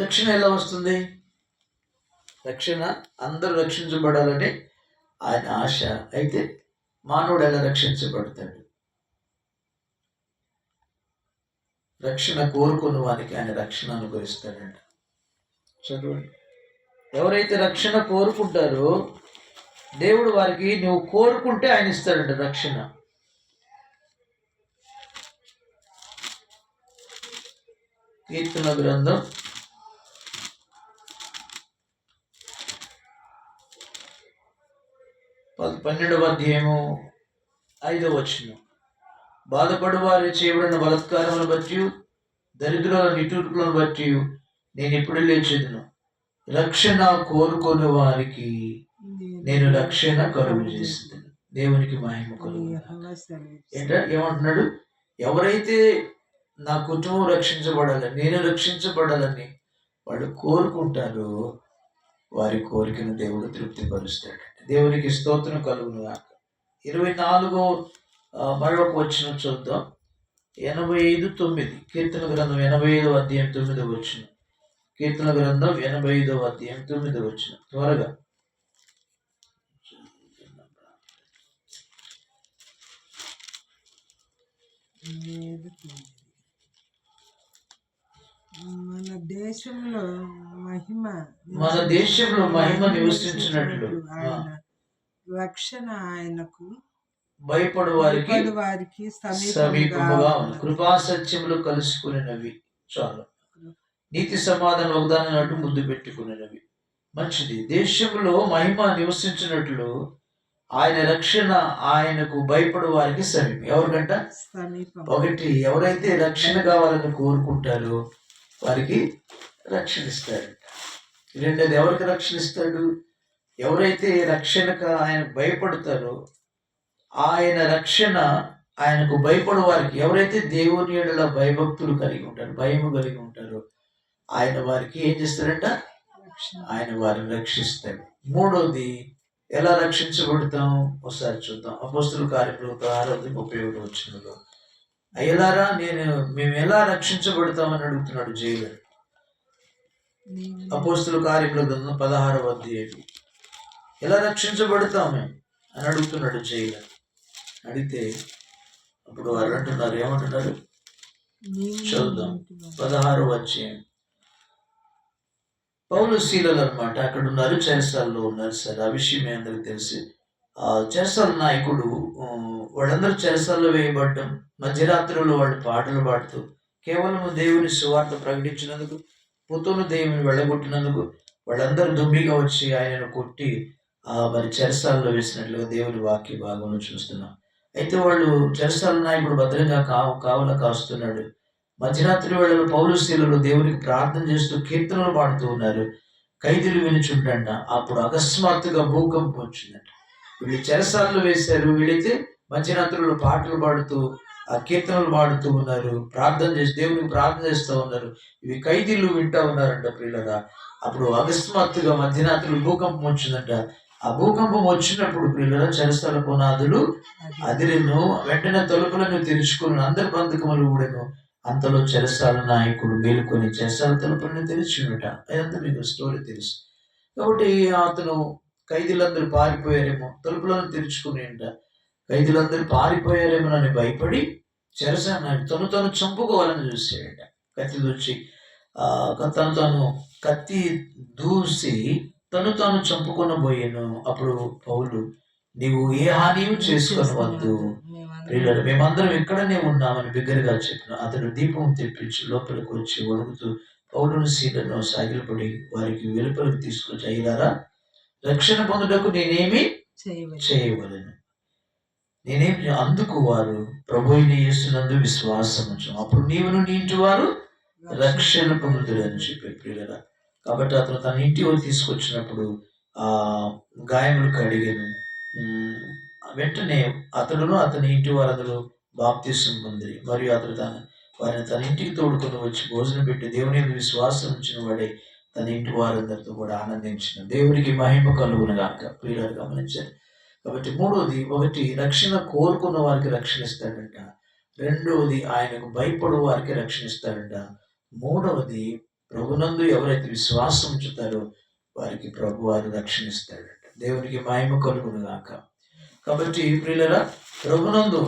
రక్షణ ఎలా వస్తుంది? రక్షణ అందరూ రక్షించబడాలని ఆయన ఆశ. అయితే మానవుడు ఎలా రక్షించబడతాడు? రక్షణ కోరుకున్న వారికి ఆయన రక్షణ అనుగ్రహిస్తాడంట. చదవండి. ఎవరైతే రక్షణ కోరుకుంటారో దేవుడు వారికి నువ్వు కోరుకుంటే ఆయన ఇస్తాడంట రక్షణ. కీర్తన గ్రంథం పన్నెండవ అధ్యాయము ఐదవ వచనం. బాధపడు వారి చేయబడిన బలత్కారములను బట్టి దరిద్రుల నిటూర్పులను బట్టి నేను ఇప్పుడు లేచేదను. రక్షణ కోరుకుని వారికి నేను రక్షణ కరువు చేసింది దేవునికి మహిమ కలుగు. ఏంట ఏమంటున్నాడు? ఎవరైతే నా కుటుంబం రక్షించబడాలని నేను రక్షించబడాలని వాళ్ళు కోరుకుంటారో వారి కోరికను దేవుడు తృప్తిపరుస్తాడు. దేవునికి స్తోత్రం కలుగును గాక ఇరవై నాలుగో మరొక వచ్చిన చూద్దాం. ఎనభై ఐదు తొమ్మిది. కీర్తన గ్రంథం ఎనభై ఐదవ అధ్యాయం తొమ్మిది వచ్చిన కీర్తన గ్రంథం ఎనభై ఐదవ అధ్యాయం తొమ్మిది వచ్చిన త్వరగా. మన దేశంలో మహిమ. మన దేశంలో మహిమ నివసించినట్లు. రక్షణ ఆయనకు. భయపడు వారికి వారికి సమీపముగా ఉంది. కృపా సత్యములు కలుసుకునేవి చాలు. నీతి సమాధానం ఒకదాని అటు ముద్దు పెట్టుకునేవి. మంచిది. దేశంలో మహిమ నివసించినట్లు ఆయన రక్షణ ఆయనకు భయపడు వారికి సమీపం. ఎవరికంట? సమీపం. ఒకటి ఎవరైతే రక్షణ కావాలని కోరుకుంటారో వారికి రక్షణ ఇస్తాడు రెండోది ఎవరికి రక్షణ ఇస్తాడు ఎవరైతే రక్షణకు ఆయన భయపడతారో ఆయన రక్షణ ఆయనకు భయపడే వారికి ఎవరైతే దేవుని ఏడల భయభక్తులు కలిగి ఉంటారు భయము కలిగి ఉంటారో ఆయన వారికి ఏం చేస్తారంట ఆయన వారిని రక్షిస్తాడు. మూడోది ఎలా రక్షించబడతాం? ఒకసారి చూద్దాం. అపోస్తుల కార్యక్రమం ఆరోగ్యం ముప్పై ఒకటి వచ్చినలో. అయ్యలారా నేను మేము ఎలా రక్షించబడతామని అడుగుతున్నాడు జైలర్. అపోస్తుల కార్యక్రమం గ్రంథం పదహారవ అధ్యాయం ఎలా రక్షించబడతాం మేము? అని అడుగుతున్నాడు జైలర్ అడిగితే అప్పుడు వారు అంటున్నారు ఏమంటున్నారు? నీవు పదహారు అధ్యాయం. పౌలు శీలలు అనమాట అక్కడ ఉన్నారు చెరసాల్లో ఉన్నారు సార్. ఆ విషయం మీ అందరికి తెలిసి. ఆ చెరసాల నాయకుడు వాళ్ళందరూ చెరసాల్లో వేయబడ్డం మధ్యరాత్రులు వాళ్ళు పాటలు పాడుతూ కేవలం దేవుని సువార్త ప్రకటించినందుకు పుతును దేవుని వెళ్ళగొట్టినందుకు వాళ్ళందరూ దుమ్మిగా వచ్చి ఆయనను కొట్టి ఆ మరి చెరసాలలో వేసినట్లుగా దేవుని వాక్య భాగంలో చూస్తున్నాం. అయితే వాళ్ళు చెరసాల నాయకుడు భద్రంగా కావు కావల కాస్తున్నాడు. మధ్యరాత్రి వేళలో పౌలు దేవునికి ప్రార్థన చేస్తూ కీర్తనలు పాడుతూ ఉన్నారు. ఖైదీలు వినిచుండ అప్పుడు అకస్మాత్తుగా భూకంపం వచ్చిందంట. వీళ్ళు చెరసాలలో వేశారు. వీళ్ళైతే మధ్యరాత్రులు పాటలు పాడుతూ కీర్తనలు పాడుతూ ఉన్నారు ప్రార్థన చేసి దేవుని ప్రార్థన చేస్తూ ఉన్నారు. ఇవి ఖైదీలు వింటూ ఉన్నారంట ప్రియులరా. అప్పుడు అకస్మాత్తుగా మధ్యరాత్రులు భూకంపం వచ్చిందంట. ఆ భూకంపం వచ్చినప్పుడు ప్రియులరా చెరసాల పునాదులు అదిరిను వెంటనే తలుపులను తెరుచుకుని అందరి బంధకములు కూడాను అంతలో చెరసాల నాయకుడు మేలుకొని చెరసాల తలుపులను తెరిచినట అదంతా మీకు స్టోరీ తెలుసు. కాబట్టి అతను ఖైదీలందరూ పారిపోయారేమో తలుపులను తెరుచుకుని అంట. ఖైదీలందరూ పారిపోయారేమో అని భయపడి చెరసాల తను తను చంపుకోవాలని చూసాడట కత్తి దూచి తను తాను కత్తి దూసి తను తాను చంపుకొనబోయాను. అప్పుడు పౌలు నీవు ఏ హానియు చేసుకొనవద్దు. మేమందరం ప్రియులారా మేమందరం ఇక్కడనే ఉన్నామని బిగ్గరగా చెప్పిన అతడు దీపం తెప్పించి లోపలికి వచ్చి వణుకుతూ పౌరుని సీలను సాగిలపడి వారికి వెలుపలికి తీసుకొచ్చి అయ్యారా రక్షణ పొందుటకు నేనేమి చేయవలను. నేనేం అందుకు వారు ప్రభు యేసునందు విశ్వాసం అప్పుడు నీవును నీ ఇంటి వారు రక్షణ అని చెప్పి ప్రియులరా కాబట్టి అతను తన ఇంటి వారు తీసుకొచ్చినప్పుడు ఆ గాయములు కడిగాను. వెంటనే అతడును అతని ఇంటి వారందరూ బాప్తీసం పొందిరి. మరియు అతడు తన వారిని తన ఇంటికి తోడుకొని వచ్చి భోజనం పెట్టి దేవుని విశ్వాసం ఉంచిన వాడే తన ఇంటి వారందరితో కూడా ఆనందించిన. దేవునికి మహిమ కలుగును గాక గమనించారు కాబట్టి మూడోది ఒకటి రక్షణ కోరుకున్న వారికి రక్షణ ఇస్తాడంట రెండవది ఆయనకు భయపడు వారికి రక్షణ ఇస్తాడంట మూడవది ప్రభునందు ఎవరైతే విశ్వాసం ఉంచుతారో వారికి ప్రభు వారు రక్షణ ఇస్తాడట దేవునికి మాయమ కలుగును గాక కాబట్టి ప్రియులరా ప్రభునందు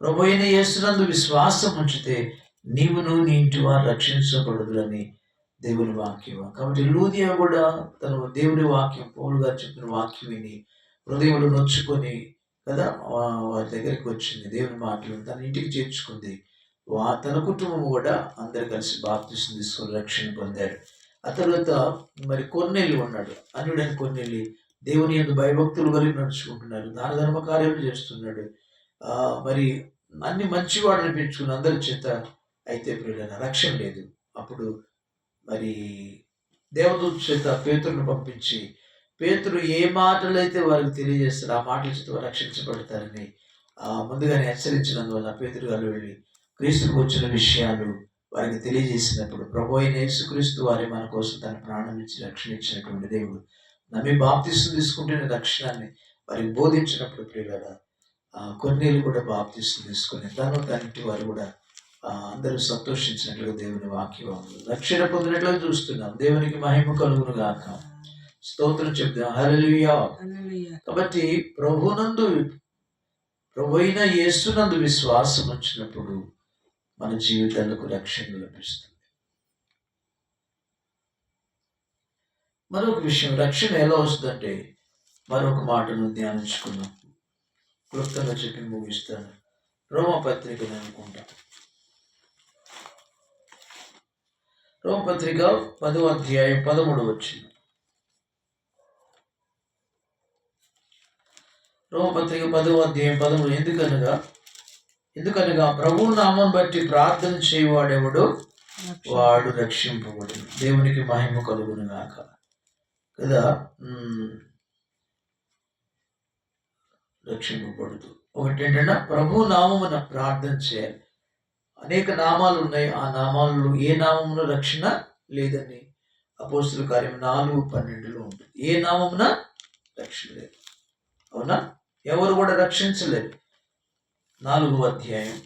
ప్రభు అయిన యేసునందు విశ్వాసం ఉంచితే నీవును నీ ఇంటి వారు రక్షించబడదులని దేవుని వాక్యం కాబట్టి లూదియా కూడా తను దేవుని వాక్యం పౌలు గారు చెప్పిన వాక్యం విని హృదయంలో నొచ్చుకొని కదా వారి దగ్గరికి వచ్చింది. దేవుని మాటలు తన ఇంటికి చేర్చుకుంది. వా తన కుటుంబం కూడా అందరు కలిసి బాప్తిసం తీసుకొని రక్షణ పొందాడు ఆ తర్వాత మరి కొన్నేళ్ళు ఉన్నాడు. అన్యుడైన కొన్నేళ్ళు దేవుని ఎందు భయభక్తులు కలిగి నడుచుకుంటున్నారు దాన ధర్మ కార్యాలు చేస్తున్నాడు. ఆ మరి అన్ని మంచివాడు అనిపించుకుని అందరి చేత అయితే ప్రియులైన రక్షణ లేదు. అప్పుడు మరి దేవదూత చేత పేతురును పంపించి పేతుడు ఏ మాటలైతే వారికి తెలియజేస్తారో ఆ మాటల చేత రక్షించబడతారని ముందుగానే హెచ్చరించినందువల్ల పేతురు గారు వెళ్ళి క్రీస్తుకు వచ్చిన విషయాలు వారికి తెలియజేసినప్పుడు ప్రభు అయిన యేసుక్రీస్తు వారి మన కోసం తన ప్రాణం ఇచ్చి రక్షణ ఇచ్చినటువంటి దేవుడు. నమ్మి బాప్తిస్తు తీసుకుంటున్న రక్షణాన్ని వారికి బోధించినప్పుడు ప్రియులరా ఆ కొన్నేళ్ళు కూడా బాప్తిస్తు తీసుకుని తను తనటి వారు కూడా అందరూ సంతోషించినట్లుగా దేవుని వాక్యం రక్షణ పొందినట్లుగా చూస్తున్నాం. దేవునికి మహిమ కలుగును గాక స్తోత్రం చెప్తాం హల్లెలూయా. కాబట్టి ప్రభునందు ప్రభు అయిన యేసునందు విశ్వాసం వచ్చినప్పుడు మన జీవితాలకు రక్షణ లభిస్తుంది. మరొక విషయం రక్షణ ఎలా వస్తుందంటే మరొక మాటను ధ్యానించుకున్నాం క్లుప్తంగా చెప్పి ముగిస్తాను. రోమ పత్రికను అనుకుంటా. రోమ పత్రిక పదో అధ్యాయం పదమూడు వచ్చింది రోమపత్రిక పదవ అధ్యాయం పదమూడు. ఎందుకనగా ఎందుకనగా ప్రభు నామం బట్టి ప్రార్థన చేయవాడెవడు. వాడు రక్షింపబడు దేవునికి మహిమ కలుగును గాక కదా? ఉమ్, రక్షింపబడుతూ. ఒకటి ఏంటంటే ప్రభు నామమున ప్రార్థన చేయాలి. అనేక నామాలు ఉన్నాయి. ఆ నామాలలో ఏ నామమున రక్షణ లేదని అపోస్తుల కార్యం నాలుగు పన్నెండులో ఉంటుంది. ఏ నామమున? రక్షణ లేదు. అవునా? ఎవరు కూడా రక్షించలేరు నాలుగవ అధ్యాయం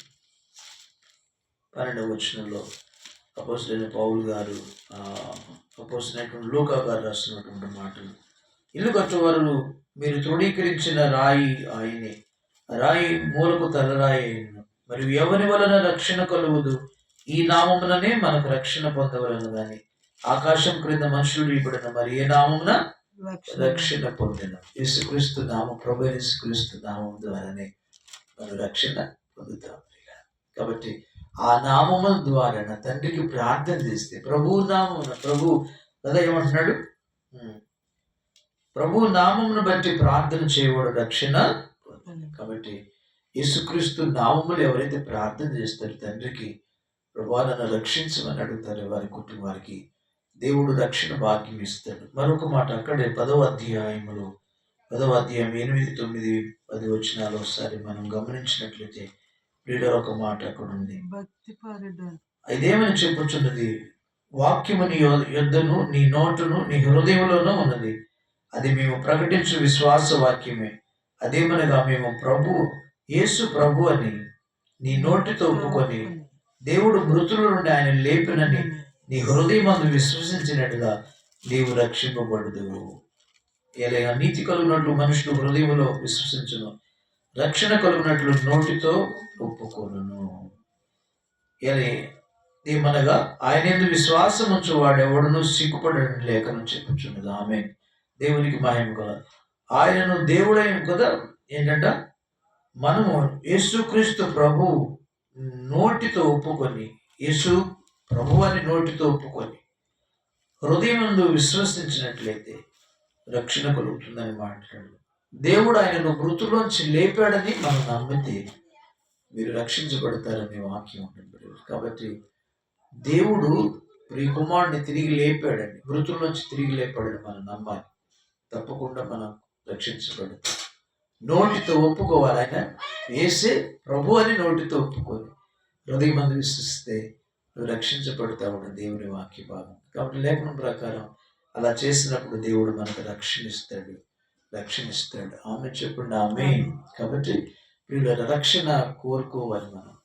పన్నెండవ వచనంలో అపోసిన పౌలు గారు అపోసినటువంటి లోకా గారు రాస్తున్నటువంటి మాటలు. ఇల్లు కట్టువారు మీరు తృణీకరించిన రాయి ఆయనే. రాయి మూలకు తలరాయి అయిన మరియు ఎవరి వలన రక్షణ కలుగుదు? ఈ నామముననే మనకు రక్షణ పొందవలను గాని ఆకాశం క్రింద మనుషులు ఇవ్వబడిన మరి ఏ నామమున? రక్షణ. పొందిన. యేసుక్రీస్తు నామ ప్రభు యేసుక్రీస్తు నామం ద్వారానే మనం రక్షణ పొందుతాం కాబట్టి ఆ నామముల ద్వారా నా తండ్రికి ప్రార్థన చేస్తే ప్రభు నామమున ప్రభు కదా ఏమంటున్నాడు? ప్రభు నామమును బట్టి ప్రార్థన చేయవాడు రక్షణ కాబట్టి యేసుక్రీస్తు నామములు ఎవరైతే ప్రార్థన చేస్తారో తండ్రికి ప్రభా నన్ను రక్షించమని అడుగుతారో వారి కుటుంబానికి దేవుడు రక్షణ భాగ్యం ఇస్తాడు. మరొక మాట అక్కడే పదవ అధ్యాయములో పదవ అధ్యాయం ఎనిమిది తొమ్మిది పది వచ్చినాలు ఒకసారి మనం గమనించినట్లయితే లీడర్ ఒక మాట అక్కడ ఉంది. ఇదేమని చెప్పుచున్నది? వాక్యము నీ యొద్దను నీ నోటును నీ హృదయంలోనూ ఉన్నది. అది మేము ప్రకటించు విశ్వాస వాక్యమే. అదేమనగా మేము ప్రభు యేసు ప్రభు అని నీ నోటితో ఒప్పుకొని దేవుడు మృతుల నుండి ఆయన లేపినని నీ హృదయమందు విశ్వసించినట్టుగా నీవు రక్షింపబడదు ఎలా నీతి కలుగునట్లు మనుషులు హృదయంలో విశ్వసించును. రక్షణ కలుగునట్లు నోటితో ఒప్పుకోను ఎలా ఏమనగా ఆయన ఎందు విశ్వాసం ఉంచు వాడెవడును సిగ్గుపడని లేఖను చెప్పుచున్నది. ఆమె దేవునికి మహిమ కదా ఆయనను దేవుడే కదా? ఏంటంట? మనము యేసుక్రీస్తు ప్రభు నోటితో ఒప్పుకొని యేసు ప్రభు అని నోటితో ఒప్పుకొని హృదయం నందు విశ్వసించినట్లయితే రక్షణ కలుగుతుందని మాట్లాడు. దేవుడు ఆయనను మృతులోంచి లేపాడని మనం నమ్మితే మీరు రక్షించబడతారనే వాక్యం ఉంటుంది. కాబట్టి దేవుడు ప్రియ తిరిగి లేపాడని మృతుల్లోంచి తిరిగి లేపాడని మనం నమ్మాలి. తప్పకుండా మనం రక్షించబడతాం. నోటితో ఒప్పుకోవాలి ఆయన. వేసే ప్రభు అని నోటితో ఒప్పుకొని హృదయం మంది విశ్వసిస్తే నువ్వు రక్షించబడతావు దేవుని వాక్య భాగం. కాబట్టి లేఖనం ప్రకారం అలా చేసినప్పుడు దేవుడు మనకు రక్షణిస్తాడు. రక్షణిస్తాడు. ఆమె చెప్పండి ఆమె కాబట్టి వీళ్ళ రక్షణ కోరుకోవాలి మనం.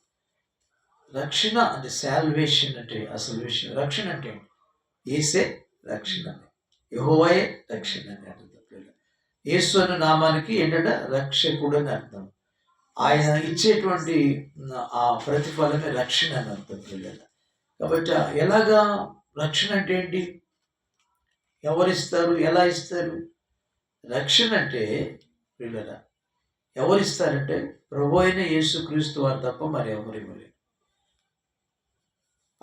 రక్షణ అంటే శాల్వేషన్ అంటే అసలు విషయం. రక్షణ అంటే ఏసే రక్షణ యహోవాయే రక్షణ అని అర్థం యేసు అనే నామానికి ఏంటంటే రక్షకుడు అని అర్థం. ఆయన ఇచ్చేటువంటి ఆ ప్రతిఫలమే రక్షణ అని అర్థం పిల్లలు కాబట్టి ఎలాగా రక్షణ అంటే ఏంటి? ఎవరిస్తారు? ఎలా ఇస్తారు? రక్షణ అంటే పిల్లల ఎవరిస్తారంటే ప్రభు అయిన యేసు క్రీస్తు వారు తప్ప మరి ఎవరు ఇవ్వలేరు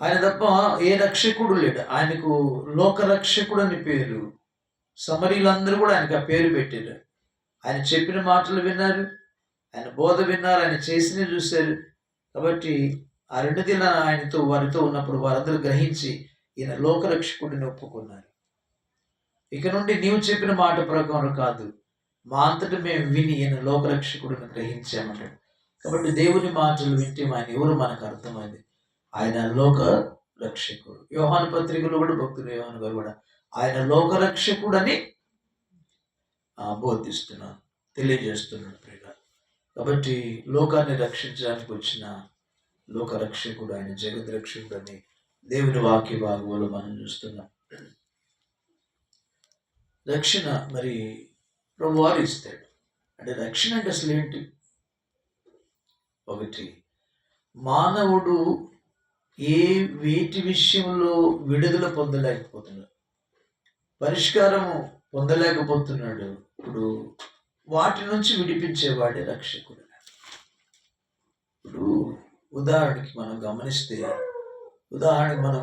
ఆయన తప్ప ఏ రక్షకుడు లేడు. ఆయనకు లోక రక్షకుడు అని పేరు సమరీలందరూ కూడా ఆయనకు ఆ పేరు పెట్టారు. ఆయన చెప్పిన మాటలు విన్నారు ఆయన బోధ విన్నారు ఆయన చేసిన చూశారు. కాబట్టి ఆ రెండు దిన ఆయనతో వారితో ఉన్నప్పుడు వారందరూ గ్రహించి ఈయన లోకరక్షకుడిని ఒప్పుకున్నారు. ఇక నుండి నీవు చెప్పిన మాట ప్రకారం కాదు. మా అంతటి మేము విని ఈయన లోకరక్షకుడిని గ్రహించామన్నాడు. కాబట్టి దేవుని మాటలు వింటే ఆయన ఎవరు మనకు అర్థమైంది? ఆయన లోక రక్షకుడు యోహాను పత్రికలో కూడా భక్తులు యోహాను గారు కూడా ఆయన లోకరక్షకుడు అని బోధిస్తున్నాను తెలియజేస్తున్నాడు ప్రియ కాబట్టి లోకాన్ని రక్షించడానికి వచ్చిన లోకరక్షకుడు ఆయన జగద్ రక్షకుడు అని దేవుని వాక్య భాగంలో మనం చూస్తున్నాం. రక్షణ మరి ప్రభువారు ఇస్తాడు. అంటే రక్షణ అంటే అసలు ఏంటి? ఒకటి మానవుడు ఏ వేటి విషయంలో విడుదల పొందలేకపోతున్నాడు. పరిష్కారము పొందలేకపోతున్నాడు. ఇప్పుడు వాటి నుంచి విడిపించేవాడే రక్షకుడు. ఇప్పుడు ఉదాహరణకి మనం గమనిస్తే ఉదాహరణకి మనం